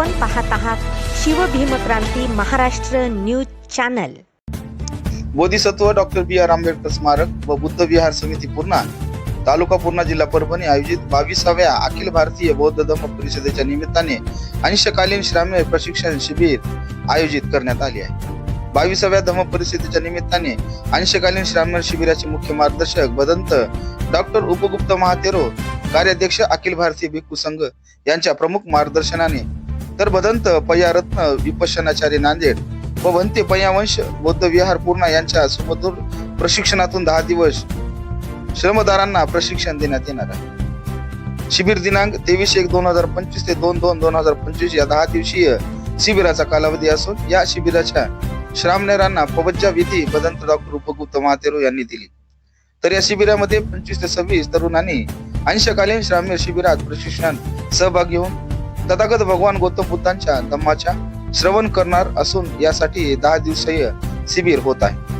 आपण पाहत आहात Shivbhimkranti Maharashtra news channel. Bodhisattva doctor B R Ambedkar स्मारक व बुद्ध विहार समिती पूर्णा तालुका पूर्णा जिल्हा परभणी आयोजित बावीसाव्या अखिल भारतीय बौद्ध धम्म परिषदेच्या निमित्ताने अंशकालीन श्राम्य प्रशिक्षण शिबिर आयोजित करण्यात आले आहे. बावीसाव्या धम्म परिषदेच्या निमित्ताने अंशकालीन श्राम्य शिबिराचे मुख्य मार्गदर्शक बदंत डॉक्टर उपगुप्त महातेरो कार्याध्यक्ष अखिल भारतीय भिक्खू संघ यांच्या प्रमुख मार्गदर्शनाने तर बदंत पय्यारत्न विपशनाचार्य नांदेड व भंते पय्यावंश बौद्ध विहार पूर्णा यांच्या सुमधूर प्रशिक्षणातून दहा दिवस श्रमदारांना प्रशिक्षण देण्यात येणार आहे. शिबिर दिनांक तेवीस एक दोन हजार पंचवीस ते दोन दोन दोन हजार पंचवीस या दहा दिवसीय शिबिराचा कालावधी असून या शिबिराच्या श्रामनेरांना पवज्जा विधी बदंत डॉक्टर उपगुप्त महातेरो यांनी दिली. तर या शिबिरामध्ये पंचवीस ते सव्वीस तरुणांनी अंशकालीन श्राम्य शिबिरात प्रशिक्षण सहभागी होऊन तथागत भगवान गौतम बुद्धांच्या धम्माच्या श्रवण करणार असून यासाठी दहा दिवसीय शिबिर होत आहे.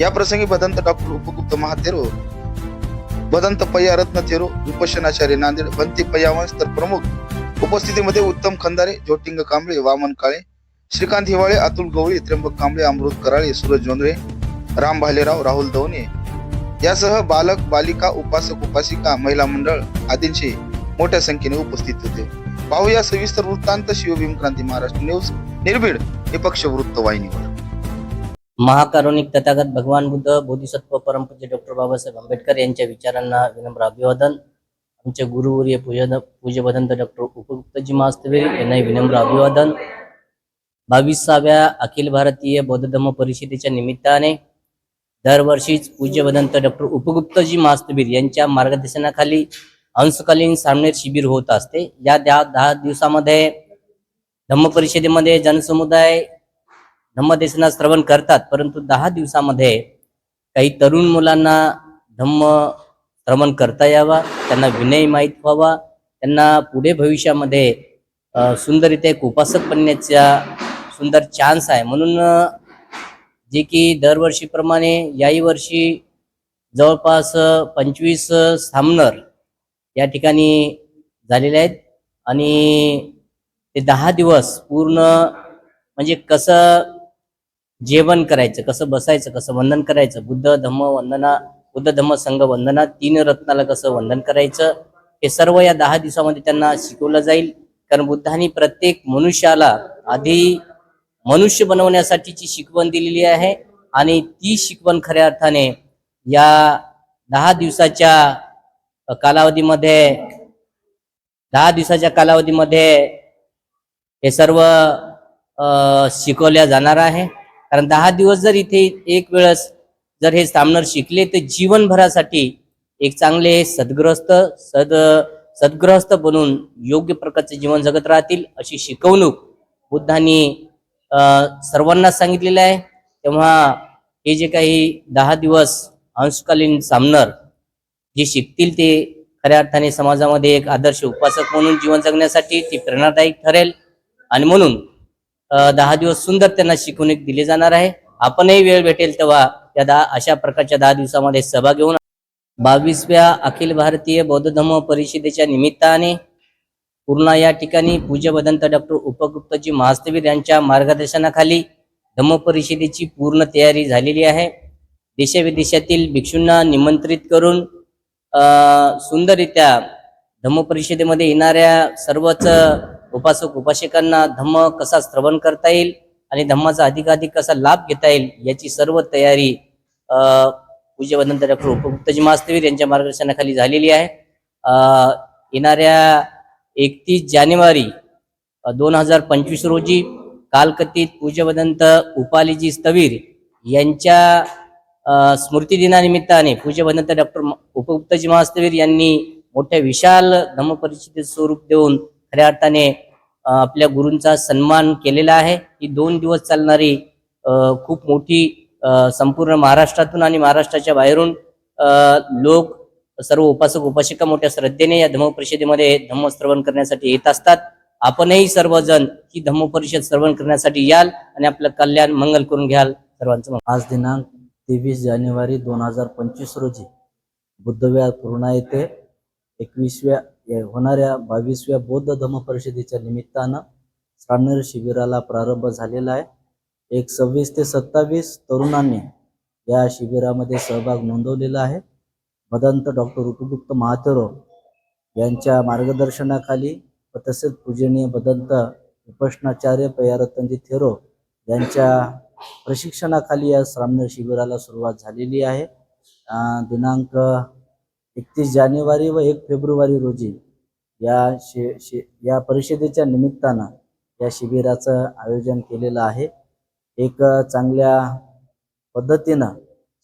या प्रसंगी बदंत डॉक्टर उपगुप्त महातेरो बदंत पय्या रत्न थेरो विपशनाचार्य नांदेड बंती पय्यावंश तर प्रमुख उपस्थितीमध्ये उत्तम खंदारे ज्योतिंग कांबळे वामन काळे श्रीकांत हिवाळे अतुल गवळी त्र्यंबक कांबळे अमृत कराळे सूरज जोंधळे राम भालेराव राहुल दवणे यासह बालक बालिका उपासक उपासिका महिला मंडळ आदींची मोठ्या संख्येने उपस्थित होते. पाहूया सविस्तर वृत्तांत शिवभीम क्रांती महाराष्ट्र न्यूज निर्भीड निपक्ष वृत्त वाहिनीवर. महाकारुणिक तथागत भगवान बुद्ध बोधिसत्व परमपूज्य डॉक्टर बाबासाहेब आंबेडकर यांच्या विचारांना विनम्र अभिवादन. आमचे गुरुवर्य पूजन पूज्यभदंत डॉक्टर उपगुप्तजी मास्तवीर यांनाही विनम्र अभिवादन. बावीसाव्या अखिल भारतीय बौद्ध धर्म परिषदेच्या निमित्ताने दरवर्षीच पूज्यभदंत डॉक्टर उपगुप्तजी मास्तबीर यांच्या मार्गदर्शनाखाली अंशकालीन सामनेर शिबिर होत असते. या दहा दहा दिवसामध्ये धम्म परिषदेमध्ये जनसमुदाय धम्मदेशना श्रवण करतात. परंतु दहा दिवसामध्ये काही तरुण मुलांना धम्म श्रवण करता यावा त्यांना विनय माहीत व्हावा त्यांना पुढे भविष्यामध्ये अ, सुंदररित्या एक उपासक बनण्याचा सुंदर चान्स आहे. म्हणून जे की दरवर्षीप्रमाणे याही वर्षी जवळपास पंचवीस सामनर या ठिकाणी झालेले आहेत. आणि ते दहा दिवस पूर्ण म्हणजे कसं जेवण करायचं कसं बसायचं कसं वंदन करायचं बुद्ध धम्म वंदना बुद्ध धम्म संघ वंदना तीन रत्नाला कसं वंदन करायचं हे सर्व या दहा दिवसामध्ये त्यांना शिकवलं जाईल. कारण बुद्धांनी प्रत्येक मनुष्याला आधी मनुष्य बनवण्यासाठीची शिकवण दिलेली आहे. आणि ती शिकवण खऱ्या अर्थाने या दहा दिवसाच्या कालावधीमध्ये दहा दिवसाच्या कालावधीमध्ये हे सर्व शिकवल्या जाणार आहे. कारण दहा दिवस जर इथे एक वेळेस जर हे सामनर शिकले तर जीवनभरासाठी एक चांगले सद्ग्रस्त सद सद्ग्रस्त बनून योग्य प्रकारचे जीवन जगत राहतील अशी शिकवणूक बुद्धांनी सर्वांना सांगितलेलं आहे. तेव्हा हे जे काही दहा दिवस अंशकालीन सामनर जे शिकतील ते खऱ्या अर्थाने समाजामध्ये एक आदर्श उपासक म्हणून जीवन जगण्यासाठी ती प्रेरणादायी ठरेल. आणि म्हणून दहा दिवस सुंदर त्यांना शिकवणूक दिली जाणार आहे. आपणही वेळ भेटेल तेव्हा या दहा अशा प्रकारच्या दहा दिवसामध्ये सहभाग घेऊन बावीसव्या अखिल भारतीय बौद्ध धम्म परिषदेच्या निमित्ताने पूर्णा या ठिकाणी पूज्य डॉक्टर उपगुप्तजी महास्तवीर यांच्या मार्गदर्शनाखाली धम्म परिषदेची पूर्ण तयारी झालेली आहे. देशाविदेशातील भिक्षूंना निमंत्रित करून सुंदररित्या धम्म परिषदेमध्ये येणाऱ्या सर्वच उपासक उपासिकांना धम्म कसा श्रवण करता येईल आणि धम्माचा अधिकाधिक कसा लाभ घेता येईल याची सर्व तयारी अ, पूज्य वदंत डॉक्टर उपगुप्तजी मास्तवीर यांच्या मार्गदर्शनाखाली झालेली आहे. येणाऱ्या एकतीस जानेवारी दोन हजार पंचवीस रोजी कालकथित पूज्यवदंत उपालीजी स्थवीर यांच्या स्मृती दिनानिमित्ताने पूज्यवदंत डॉक्टर उपगुप्तजी महास्तवीर यांनी मोठ्या विशाल धम्मपरिषदेचं स्वरूप देऊन खऱ्या अर्थाने आपल्या गुरूंचा सन्मान केलेला आहे. ही दोन दिवस चालणारी खूप मोठी संपूर्ण महाराष्ट्रातून आणि महाराष्ट्राच्या बाहेरून लोक सर्व उपासक उपासिका मोठ्या श्रद्धेने या धम्म परिषदेमध्ये धम्म करण्यासाठी येत असतात. आपणही सर्वजण ही धम्म परिषद श्रवण करण्यासाठी याल आणि आपलं कल्याण मंगल करून घ्याल सर्वांचं आज दिनांक तेवीस जानेवारी दोन हजार पंचवीस रोजी बुद्धविहार पूर्णा येथे एकवीसव्या होणाऱ्या बावीसव्या बौद्ध धम्म परिषदेच्या निमित्तानं श्रावणेर शिबिराला प्रारंभ झालेला आहे. एक सव्वीस ते सत्तावीस तरुणांनी या शिबिरामध्ये सहभाग नोंदवलेला आहे. भदंत डॉक्टर उपगुप्त महातेरो यांच्या मार्गदर्शनाखाली व तसेच पूजनीय भदंत विपशनाचार्य पयारतनजी थेरो यांच्या प्रशिक्षणाखाली या श्रामण शिबिराला सुरुवात झालेली आहे. दिनांक एकतीस जानेवारी व एक फेब्रुवारी रोजी या शि शि या परिषदेच्या निमित्तानं या शिबिराचं आयोजन केलेलं आहे. एक चांगल्या पद्धतीनं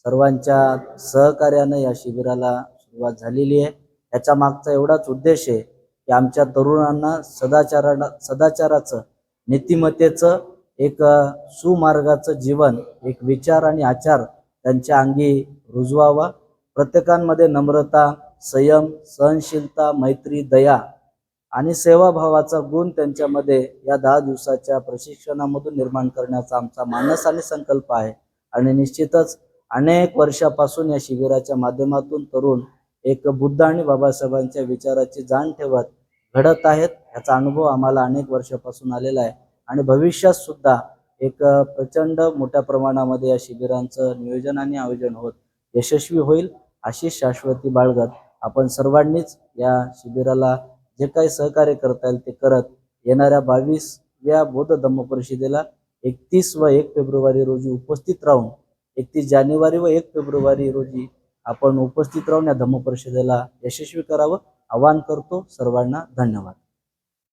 सर्वांच्या सहकार्यानं या शिबिराला सुरुवात झालेली आहे. याच्या मागचा एवढाच उद्देश आहे की आमच्या तरुणांना सदाचारा सदाचाराचं नीतिमत्तेचं एक सुमार्गाचं जीवन एक विचार आणि आचार त्यांच्या अंगी रुजवावा. प्रत्येकांमध्ये नम्रता संयम सहनशीलता मैत्री दया आणि सेवाभावाचा गुण त्यांच्यामध्ये या दहा दिवसाच्या प्रशिक्षणामधून निर्माण करण्याचा आमचा मानस आणि संकल्प आहे. आणि निश्चितच अनेक वर्षापासून या शिबिराच्या माध्यमातून तरुण एक बुद्ध आणि बाबासाहेबांच्या विचाराची जाण ठेवत घडत आहेत याचा अनुभव आम्हाला अनेक वर्षापासून आलेला आहे. आणि भविष्यात सुद्धा एक प्रचंड मोठ्या प्रमाणामध्ये या शिबिरांचं नियोजन आणि आयोजन होत यशस्वी होईल अशी शाश्वती बाळगत आपण सर्वांनीच या शिबिराला जे काही सहकार्य करता येईल ते करत येणाऱ्या बावीसव्या बौद्ध धम्म परिषदेला एकतीस व एक फेब्रुवारी रोजी उपस्थित राहून एकतीस जानेवारी व एक फेब्रुवारी रोजी आपण उपस्थित राहून या धम्म परिषदेला यशस्वी करावं आवाहन करतो. सर्वांना धन्यवाद.